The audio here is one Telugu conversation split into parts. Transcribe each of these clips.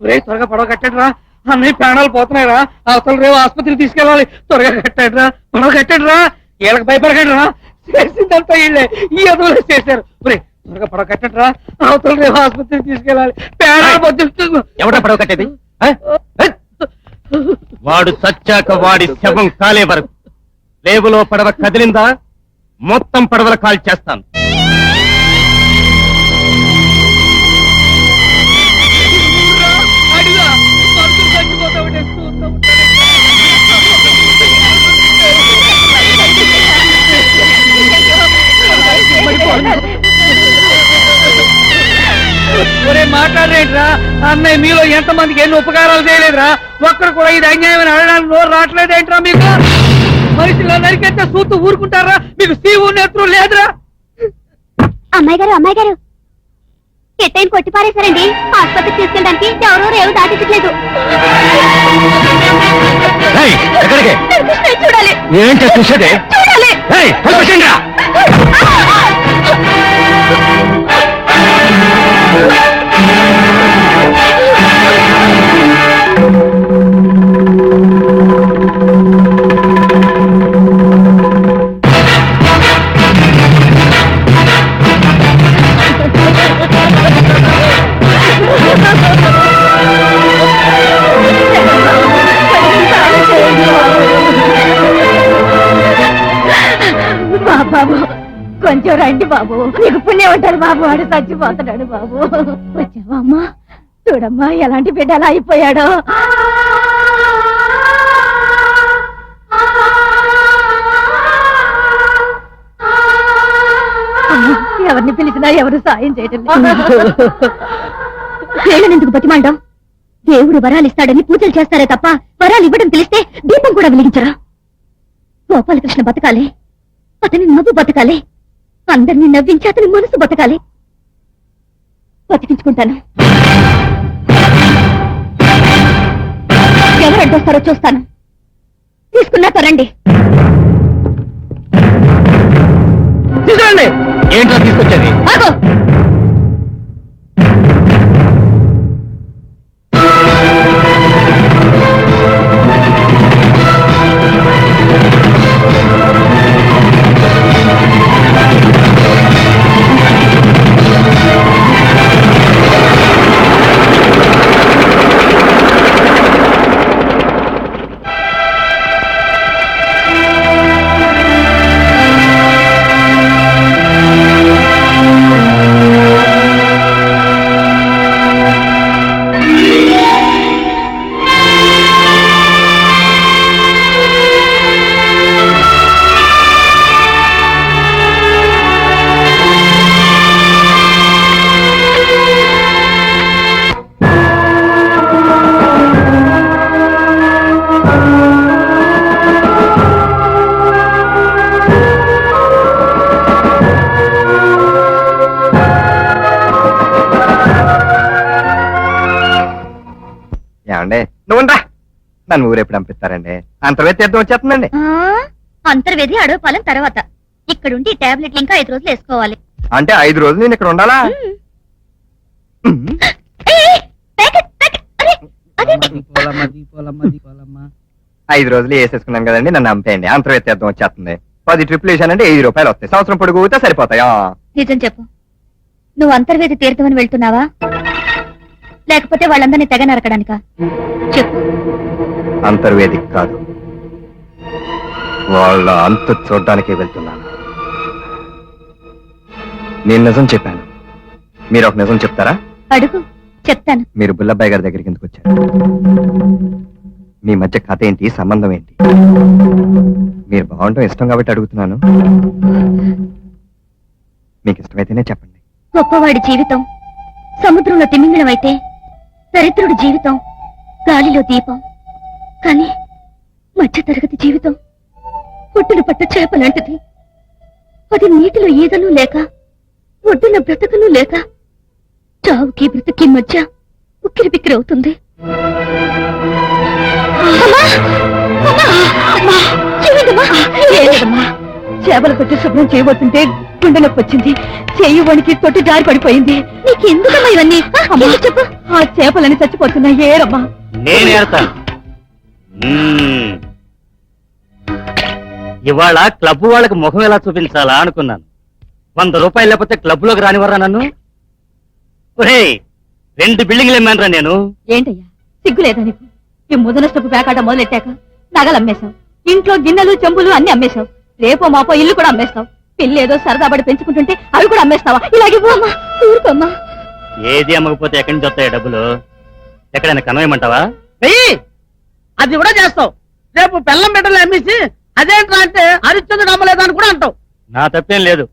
రే త్వరగా పడవ కట్టండి రా. అన్ని ప్రాణాలు పోతున్నాయి రా. అవతల రేవు ఆసుపత్రికి తీసుకెళ్ళాలి. త్వరగా కట్టండి రా. పడవ కట్టండి రా. వీళ్ళకి భయపడకండి రా. చేసిందంతా వీళ్ళే ఈ అదువులే చేశారు. రే త్వరగా పడవ కట్టండి రా. అవతల రేవు ఆసుపత్రికి తీసుకెళ్ళాలి. ప్రాణాలు పోతుంది ఎవడ పడవ కట్టేది? వాడు సచ్చాక వాడి శవం కాలే వరకు. రేవులో పడవ కదిలిందా? మొత్తం పడవల కాల్ చేస్తాను ఒరే మాట్లాడేట్రా అన్నయ్య మీలో ఎంత మందికి ఎన్ని ఉపకారాలు చేయలేదురా? ఒక్కరు కూడా ఇది అన్యాయం అని అడగడానికి నోరు రావట్లేదేంట్రా మీకు? మనుషులు నరికెత్తే చూస్తూ ఊరుకుంటారా? మీకు సీవు నేత్రం లేదురా? అమ్మాయి గారు అమ్మాయి గారు. ఎట్టైన కొట్టి పారేశారండి. ఆసుపత్రికి తీసుకెళ్ళడానికి ఎవరో రేవు దాటించట్లేదు. చూడాలి. ఏంటి చూసేదే? చూడాలి. ఏయ్, రండి బాబు. నీకు పుణ్యం ఉంటారు బాబు. వాడు చచ్చిపోతున్నాడు బాబు. వచ్చావా అమ్మా చూడమ్మా ఎలాంటి బిడ్డ అలా అయిపోయాడో. ఎవరిని పిలిచినా ఎవరు సాయం చేయటం ఎందుకు బతిమాలడం? దేవుడు వరాలు ఇస్తాడని పూజలు చేస్తారే తప్ప వరాలు ఇవ్వడం తెలిస్తే దీపం కూడా వెలిగించరా? గోపాలకృష్ణ బతకాలి. అతని నవ్వు బతకాలి. అందరినీ నవ్వించి అతని మనసు బతకాలి. బతికించుకుంటాను. ఎవరు అడ్డొస్తారో చూస్తాను. తీసుకున్నాక రండి. తీసుకురండి. ఏంట్రా తీసుకొచ్చేది? ఆగో. నన్ను ఊరెప్పుడు పంపిస్తారండి. అంతర్వేది తీర్థం వచ్చేస్తుందండి. ఆ, అంతర్వేది అడవి పాలెం తర్వాత. ఇక్కడుండి ఈ టాబ్లెట్లు ఇంకా ఐదు రోజులు వేసుకోవాలి. అంటే ఐదు రోజులు నేను ఇక్కడ ఉండాలా? ఐదు రోజులు వేసేసుకున్నాను కదండి నన్ను అంపేయండి. అంతర్వేది తీర్థం వచ్చేస్తుంది. పది ట్రిప్లు వేసానంటే వెయ్యి రూపాయలు వస్తాయి. సంవత్సరం పొడుగు ఊతే సరిపోతాయా? నిజం చెప్పు. నువ్వు అంతర్వేది తీర్థమని వెళ్తున్నావా? లేకపోతే వాళ్ళందరినీ తెగ నరకడానికా? చెప్పు. అంతర్వేదిక్ కాదు. వాళ్ళ అంతు చూడ్డానికి వెళ్తున్నాను. నేను నిజం చెప్పాను. మీరు ఒక నిజం చెప్తారా? అడుగు చెప్తాను. మీరు బుల్లబ్బాయి గారి దగ్గరికి ఎందుకు వచ్చారు? మీ మధ్య కథ ఏంటి? సంబంధం ఏంటి? మీరు బాగుండటం ఇష్టం కాబట్టి అడుగుతున్నాను. మీకు ఇష్టమైతేనే చెప్పండి. గొప్పవాడి జీవితం సముద్రంలో తిమింగళం అయితే దరిద్రుడి జీవితం గాలిలో దీపం. కానీ మధ్య తరగతి జీవితం ఒడ్డున పట్ట చేప లాంటిది. అది నీటిలో ఈదను లేక ఒడ్డున బ్రతకను లేక చావుకి బ్రతకి మధ్య ఉక్కిరి బిక్కిరి అవుతుంది. చేపలు పెట్టి శుభ్రం చేయబోతుంటే గుండె నొప్పి వచ్చింది. చెయ్యి వణికి తొట్టి జారి పడిపోయింది. నీకు ఎందుకమ్మా ఇవన్నీ? అమ్మా! చెప్పు? ఆ చేపలని చచ్చిపోతున్నాయి. ఏరమ్మా! నేను. ఇవాళ క్లబ్ వాళ్ళకి ముఖం ఎలా చూపించాలా అనుకున్నాను. వంద రూపాయలు లేకపోతే క్లబ్లోకి రానివరా నన్ను? ఒరేయ్ రెండు బిల్డింగ్లు ఎమ్మానరా నేను? ఏంటయ్యా సిగ్గులేదా నీకు? ఈ ముదనష్టపు పేకాట మొదలెట్టాక నగలు అమ్మేశావు. ఇంట్లో గిన్నెలు చెంబులు అన్ని అమ్మేశావు. రేపో మాపో ఇల్లు కూడా అమ్మేస్తావు. పిల్లి ఏదో సరదా పడి పెంచుకుంటుంటే అవి కూడా అమ్మేస్తావా? ఇలాగే పోమ్మా ఊరుకోమ్మా ఏది అమ్మకపోతే ఎక్కడి నుంచి వస్తాయి డబ్బులు? ఎక్కడైనా కనవేయమంటావా? అది కూడా చేస్తావు రేపు బెల్లం బిడ్డలు అమ్మేసి అదేంట్రా అంటే హరిశ్చంద్రుడు అమ్మలేదని కూడా అంటావు నా తప్పేం లేదు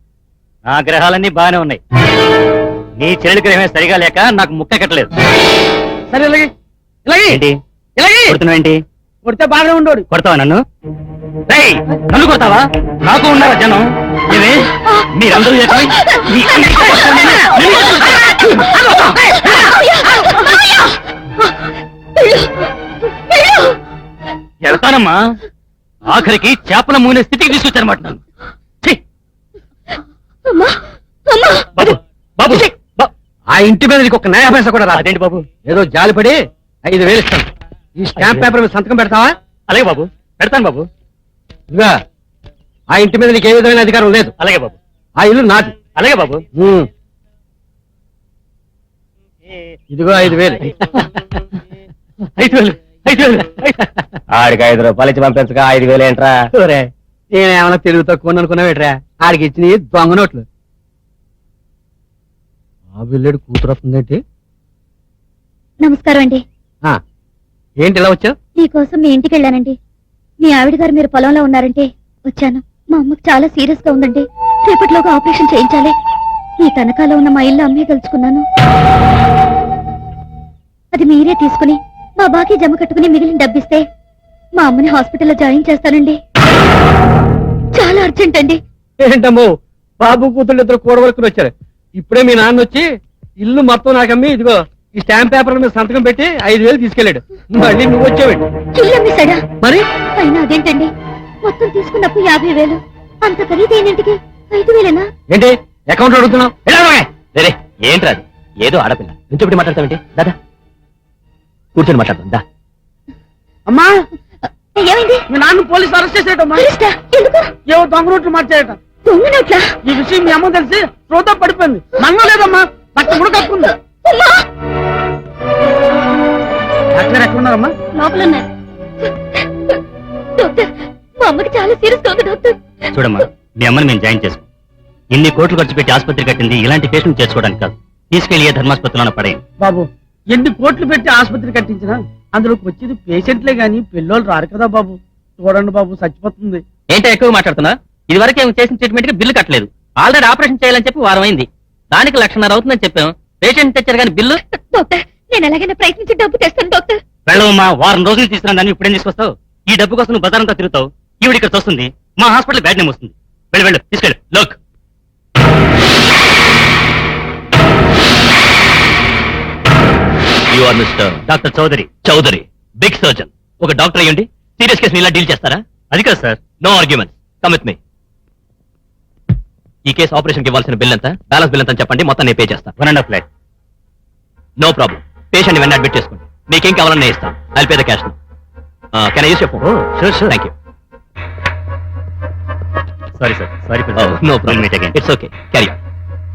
నా గ్రహాలన్నీ బాగానే ఉన్నాయి నీ చెల్లి గ్రహమే సరిగా లేక నాకు ముక్క కట్టలేదు సరే ఇలాగే ఇలాగే ఏంటి ఇలాగే కొడుతున్నావు ఏంటి కొడితే బాగానే ఉండోడు కొడతావా నన్ను రేయ్, నన్ను కొడతావా నాకు ఉన్నారా జనం ఏమే మీరందరూ చెప్పి వెళ్తానమ్మా. ఆఖరికి చేపల మూనే స్థితికి తీసుకొచ్చారన్నమాట నన్ను. బాబు ఆ ఇంటి మీద నీకు ఒక నయా పైసా కూడా రాదు. అదేంటి బాబు? ఏదో జాలిపడి ఐదు వేలు ఇస్తాను. ఈ స్టాంప్ పేపర్ మీద సంతకం పెడతావా? అలాగే బాబు. పెడతాను బాబు. ఇదిగా ఆ ఇంటి మీద నీకు ఏ విధమైన అధికారం లేదు. అలాగే బాబు. ఆ ఇల్లు నాది. అలాగే బాబు. ఇదిగో ఐదు వేలు ఐదు వేలు. ఐదు వేలు. ఆడికి ఐదు రూపాయలు ఇచ్చి పంపించక ఐదు వేలు ఏంట్రా? నేనేమన్నా తెలుగు తక్కువ అనుకున్నావేట్రా? ఆడికి ఇచ్చిన దొంగ నోట్లు. ఆ బిల్లుడు కూతురు వస్తుందేంటి నమస్కారం అండి ఆ, ఏంటి ఇలా వచ్చావు? మీకోసం మీ ఇంటికి వెళ్ళానండి. మీ ఆవిడ గారు మీరు పొలంలో ఉన్నారంటే వచ్చాను. మా అమ్మకు చాలా సీరియస్గా ఉందండి. రేపటిలోగా ఆపరేషన్ చేయించాలి. ఈ తనఖాలో ఉన్న మా ఇల్లు అమ్మే తలుచుకున్నాను. అది మీరే తీసుకుని మా బాకీ జమ కట్టుకుని మిగిలిన డబ్బిస్తే మా అమ్మని హాస్పిటల్లో జాయిన్ చేస్తానండి. చాలా అర్జెంట్ అండి. ఏంటమ్మో? బాబు కూతుళ్ళు ఇద్దరు కూడవలకుని వచ్చారు. ఇప్పుడే మీ నాన్న వచ్చి ఇల్లు మొత్తం నాకమ్మి ఇదిగో ఈ స్టాంప్ పేపర్ మీద సంతకం పెట్టి ఐదు వేలు తీసుకెళ్ళాడు. మళ్ళీ నువ్వు వచ్చావేంటి ఇల్లు అమ్మేశాడా మరి? అయినా అదేంటండి? మొత్తం తీసుకున్నప్పుడు యాభై వేలు. అంత ఖరీదైనంటికి ఐదు వేలేనా? ఏంటి? అకౌంట్ అడుగుతున్నావు? ఏంట్రా ఏదో ఆడపిల్ల. నుంచోబెట్టి మాట్లాడతావేంటి? దాదా. కూర్చొని మాట్లాడతాం దా. అమ్మా! ఏమైంది? మీ నాన్న పోలీసు అరెస్ట్ చేసేటమ్మా. అరెస్టా? ఎందుకు? ఏవో దొంగ నోట్లు మార్చేయట దొంగ నోట్లా ఈ విషయం మీ అమ్మ తెలిసి శ్రోత పడిపోయింది. నన్ను లేదమ్మా రక్తం కూడా కప్పుకుంది అమ్మా! డాక్టర్ ఎక్కడ ఉన్నారమ్మా లోపల ఉన్నారు డాక్టర్ మా అమ్మకి చాలా సీరియస్ ఉంది డాక్టర్. చూడమ్మా మీ అమ్మని మేము జాయిన్ చేసుకో ఇన్ని కోట్లు ఖర్చు పెట్టి ఆసుపత్రి కట్టింది ఇలాంటి పేషెంట్ చేసుకోవడానికి కాదు. తీసుకెళ్ళి ఏ ధర్మాసుపత్రిలో పడేయండి. బాబు ఎన్ని కోట్లు పెట్టి ఆసుపత్రి కట్టించినా అందులోకి వచ్చేది పేషెంట్లే గాని పిల్లోళ్ళు రారు కదా బాబు. చూడండి బాబు చచ్చిపోతుంది. ఏంటో ఎక్కువ మాట్లాడుతున్నా? ఇది వరకు ఏమి చేసిన ట్రీట్మెంట్కి బిల్లు కట్టలేదు. ఆల్రెడీ ఆపరేషన్ చేయాలని చెప్పి వారం అయింది దానికి లక్షన్నర అవుతుందని చెప్పాం. పేషెంట్ తెచ్చారు కానీ బిల్లు? డాక్టర్ నేను ఎలాగైనా ప్రయత్నించి డబ్బు తెస్తాను డాక్టర్. వెళ్ళవమ్మా వారం రోజులు తీసుకున్నా దాన్ని ఇప్పుడేం తీసుకొస్తావు? ఈ డబ్బు కోసం నువ్వు బజారంతా తిరుగుతావు. ఈవిడ ఇక్కడ వస్తుంది మా హాస్పిటల్ బ్యాడ్ నేమ్ వస్తుంది. వెళ్ళు వెళ్ళు తీసుకెళ్ళు. Look you are mister doctor Chaudhary. Chaudhary. Big surgeon ఒక డాక్టర్ అయ్యండి సీరియస్ కేసు ఇలా డీల్ చేస్తారా? అది కాదు sir. No argument come with me ఈ కేసు ఆపరేషన్కి ఇవ్వాల్సిన బిల్ ఎంత బ్యాలెన్స్ బిల్ ఎంత చెప్పండి మొత్తం నేను పే చేస్తాను one and half lakh no problem patient వెంటనే అడ్మిట్ చేసుకోండి. మీకేం కావాలని నేను ఇస్తాను I'll pay the cash can I use phone sure sure thank you sorry sir sorry no problem it's okay carry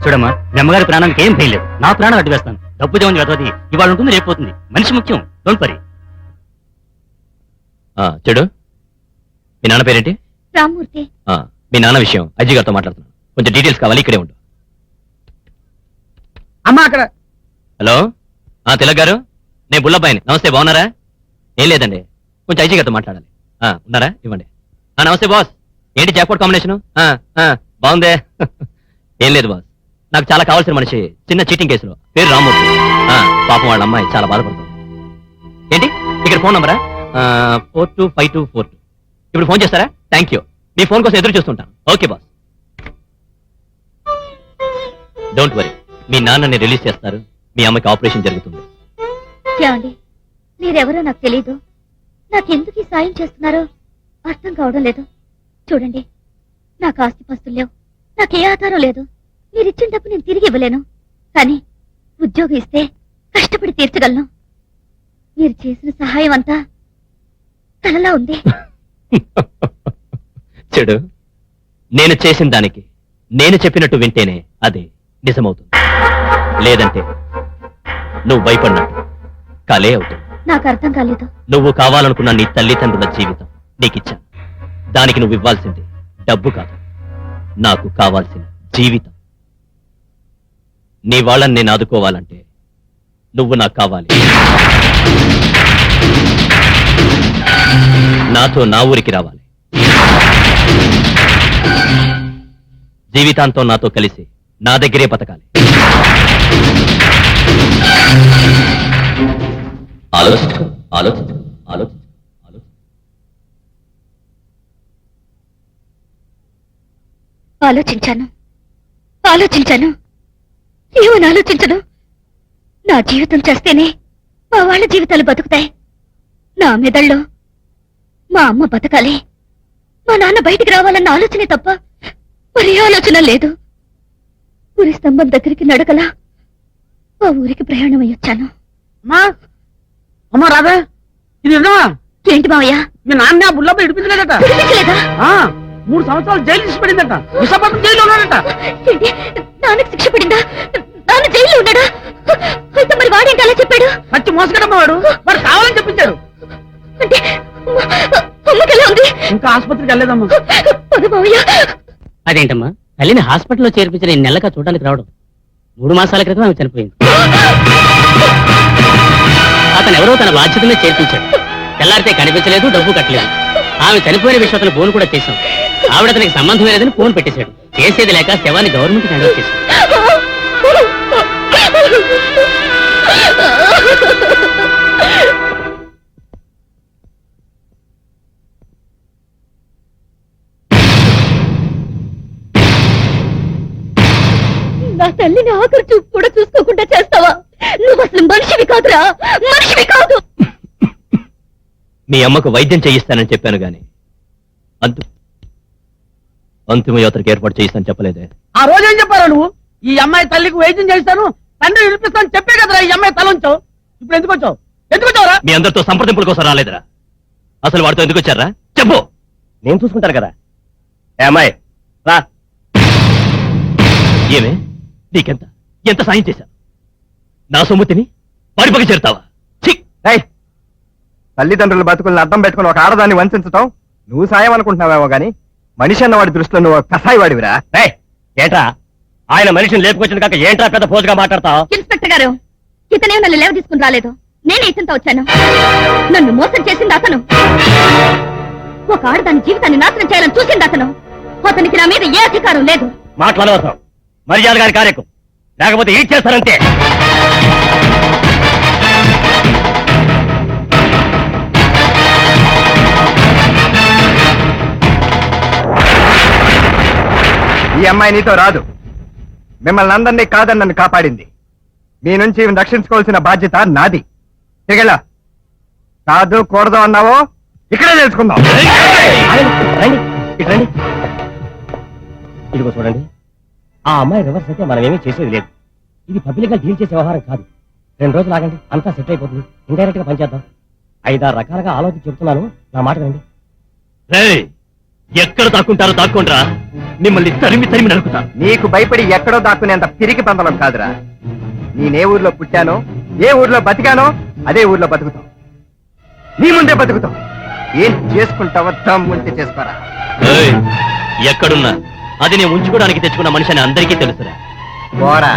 చూడమ్మా మీ అమ్మగారి ప్రాణానికి ఏం భయం లేదు. నా ప్రాణం అడ్డు వేస్తాను డబ్బు జవం చదవది ఇవాళ ఉంటుంది రేపు పోతుంది. మనిషి ముఖ్యం డోంట్ వరీ చెడు? మీ నాన్న పేరేంటి? రామ్మూర్తి. ఆ, మీ నాన్న విషయం అజ్జి గారితో మాట్లాడుతున్నాను. కొంచెం డీటెయిల్స్ కావాలి ఇక్కడే ఉండు. అమ్మా అక్కడ. హలో? ఆ తిలక్ గారు? నేను బుల్లబ్బాయిని. నమస్తే బాగున్నారా? ఏం లేదండి. కొంచెం ఐజీ గారితో మాట్లాడాలి. ఆ, ఉన్నారా? ఇవ్వండి. ఆ, నమస్తే బాస్. ఏంటి జాక్పాట్ కాంబినేషన్ బాగుందే. ఏం లేదు బాస్. నాకు చాలా కావాల్సిన మనిషి చిన్న చీటింగ్ కేసులో పేరు రామూర్తి ఆ, పాపం వాళ్ళ అమ్మాయి చాలా బాధపడుతుంది. ఏంటి? ఇక్కడ phone నంబరా? Four two five two four two. ఇప్పుడు ఫోన్ చేస్తారా? Thank you. మీ ఫోన్ కోసం ఎదురు చూస్తుంటాను. Okay boss. Don't worry. మీ నాన్నని రిలీజ్ చేస్తారు. మీ అమ్మకి ఆపరేషన్ జరుగుతుంది. ఏమండి? మీరెవరో నాకు తెలీదు. నాకెందుకు ఈ సాయం చేస్తున్నారో అర్థం కావడం లేదు. చూడండి. నాకు ఆస్తిపస్తులు లేవు. నాకే ఆధారం లేదు. మీరిచ్చిన డబ్బు నేను తిరిగి ఇవ్వలేను. కానీ ఉద్యోగం ఇస్తే కష్టపడి తీర్చగలను. మీరు చేసిన సహాయం అంతా కలలా ఉంది. చెడు. నేను చేసిన దానికి నేను చెప్పినట్టు వింటేనే అది నిజమవుతుంది. లేదంటే నువ్వు భయపడినట్టు కలే అవుతుంది. నాకు అర్థం కాలేదు. నువ్వు కావాలనుకున్న నీ తల్లిదండ్రుల జీవితం నీకిచ్చాను. దానికి నువ్వు ఇవ్వాల్సింది డబ్బు కాదు. నాకు కావాల్సిన జీవితం. నీ వాళ్ళని నేను ఆదుకోవాలంటే నువ్వు నాకు కావాలి. నాతో నా ఊరికి రావాలి. జీవితాంతం నాతో కలిసి నా దగ్గరే బతకాలి. ఆలోచించు ఆలోచించు ఆలోచించు ఆలోచించు. ఆలోచించాను. ఆలోచించాను. ఏమని ఆలోచించను? నా జీవితం చేస్తేనే మా వాళ్ళ జీవితాలు బతుకుతాయి. నా మెదళ్ళలో మా అమ్మ బతకాలి. మా నాన్న బయటికి రావాలన్న ఆలోచనే తప్ప మరి ఆలోచన లేదు. ఊరి స్తంభం దగ్గరికి నడకలా ఆ ఊరికి ప్రయాణం అయ్యొచ్చాను. అమ్మా! అమ్మా రాధా! ఇది నిజమా? ఏంటి మావయ్య? మీ నాన్న ఆ బుల్లప్ప ఇడిపించలేదట. మూడు సంవత్సరాలు జైలు తీసి పడిందట. విశాఖపట్నం జైలు ఉన్నాడట. నాన్నకి శిక్ష పడిందా? జైల్లో ఉన్నాడా? అయితే మరి వాడేంటి అలా చెప్పాడు? పచ్చి మోసగడమ్మ వాడు. వాడు కావాలని చెప్పించాడు. అంటే అమ్మ- అమ్మకి ఎలా ఉంది? ఇంకా ఆసుపత్రికి వెళ్ళలేదమ్మా. పద అదేంటమ్మా? తల్లిని హాస్పిటల్లో చేర్పించిన ఈ నెలక చూడడానికి రావడం మూడు మాసాల క్రితం ఆమె చనిపోయింది. అతను ఎవరో తన బాధ్యతనే చేర్పించాడు. తెల్లారితే కనిపించలేదు డబ్బు కట్టలేదు. ఆమె చనిపోయిన విషయం అతను ఫోన్ కూడా చేశాం. ఆవిడ అతనికి సంబంధం లేదని ఫోన్ పెట్టేశాడు. చేసేది లేక శవాన్ని గవర్నమెంట్ హ్యాండ్ చేశాడు. నా తల్లిని ఆఖరి చూపు కూడా చూసుకోకుండా చేస్తావా? నువ్వు అసలు మనిషివి కాదురా. మనిషివి కాదు. మీ అమ్మకు వైద్యం చేయిస్తానని చెప్పాను గాని అంతు అంతిమ యాత్రకు ఏర్పాటు చేయిస్తానని చెప్పలేదే. ఆ రోజు ఏం చెప్పారా నువ్వు? ఈ అమ్మాయి తల్లికి వైద్యం చేస్తాను తండ్రి వినిపిస్తాను చెప్పే కదరా ఈ అమ్మాయి తల ఉంచావు? ఇప్పుడు ఎందుకు వచ్చావు? ఎందుకు వచ్చావురా? మీ అందరితో సంప్రదింపుల కోసం రాలేదురా. అసలు వాడితో ఎందుకు వచ్చారా? చెప్పు. నేను చూసుకుంటాను కదా. ఏ అమ్మాయి రా. ఏమే? నీకెంత? ఎంత సాయం చేశావు? నా సొమ్ముతిని వాడి పక్క చేరుతావా! ఏయ్ తల్లిదండ్రుల బతుకుల్ని అర్థం పెట్టుకుని ఒక ఆడదాన్ని వంచడం నువ్వు సాయం అనుకుంటున్నావేమో గాని మనిషి అన్న వాడి దృష్టిలో నువ్వు కసాయి వాడివిరా. ఏయ్, ఏంట్రా? ఆయన మనిషిని లేపుకొచ్చిన కాక ఏంట్రా పెద్ద పోజుగా మాట్లాడతావు? ఇన్స్పెక్టర్ గారు ఇతనే నన్ను లేవ తీసుకుని రాలేదు. నేనే ఇతనితో వచ్చాను. నన్ను మోసం చేసింది అతను. ఒక ఆడదాని జీవితాన్ని నాశనం చేయాలని చూసింది అతను. అతనికి నా మీద ఏ అధికారం లేదు. మాట్లాడవసరం. మర్యాద గారి కార్యకు లేకపోతే ఏం చేస్తారంతే ఈ అమ్మాయి నీతో రాదు. మిమ్మల్ని అందరినీ కాదని నన్ను కాపాడింది. మీ నుంచి ఈమెను రక్షించుకోవాల్సిన బాధ్యత నాది. తిరిగెళ్ళ కాదు కూడదు అన్నావో? ఇక్కడే తెలుసుకుందాం. రండి ఇటు రండి. ఇదిగో చూడండి. ఆ అమ్మాయి రివర్స్ అయితే మనం ఏమీ చేసేది లేదు. ఇది పబ్లిక్గా డీల్ చేసే వ్యవహారం కాదు. రెండు రోజులు ఆగండి అంతా సెట్ అయిపోతుంది. ఇండైరెక్ట్గా పనిచేద్దాం. ఐదారు రకాలుగా ఆలోచించి చెప్తున్నాను. నా మాట రండి ఎక్కడ దాక్కుంటారో దాక్కుంటారా మిమ్మల్ని తరిమి తరిమి నరుకుతా. నీకు భయపడి ఎక్కడో దాక్కునేంత పిరికి పందలం కాదురా. నేనే ఊర్లో పుట్టానో ఏ ఊర్లో బతికానో అదే ఊర్లో బతుకుతాం. నీ ముందే బతుకుతాం. ఏం చేసుకుంటావో దమ్ముంటే చేసుకోరా. ఏయ్, ఎక్కడున్నా? అది నేను ఉంచుకోవడానికి తెచ్చుకున్న మనిషి అని అందరికీ తెలుసురా. బోరా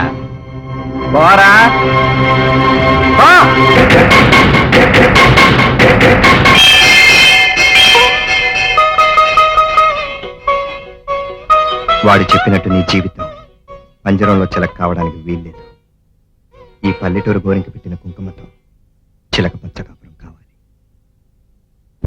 బోరా! వాడు చెప్పినట్టు నీ జీవితం పంజరంలో చిలక కావడానికి వీల్లేదు. ఈ పల్లెటూరు గోరింక పెట్టిన కుంకుమతో చిలక పచ్చ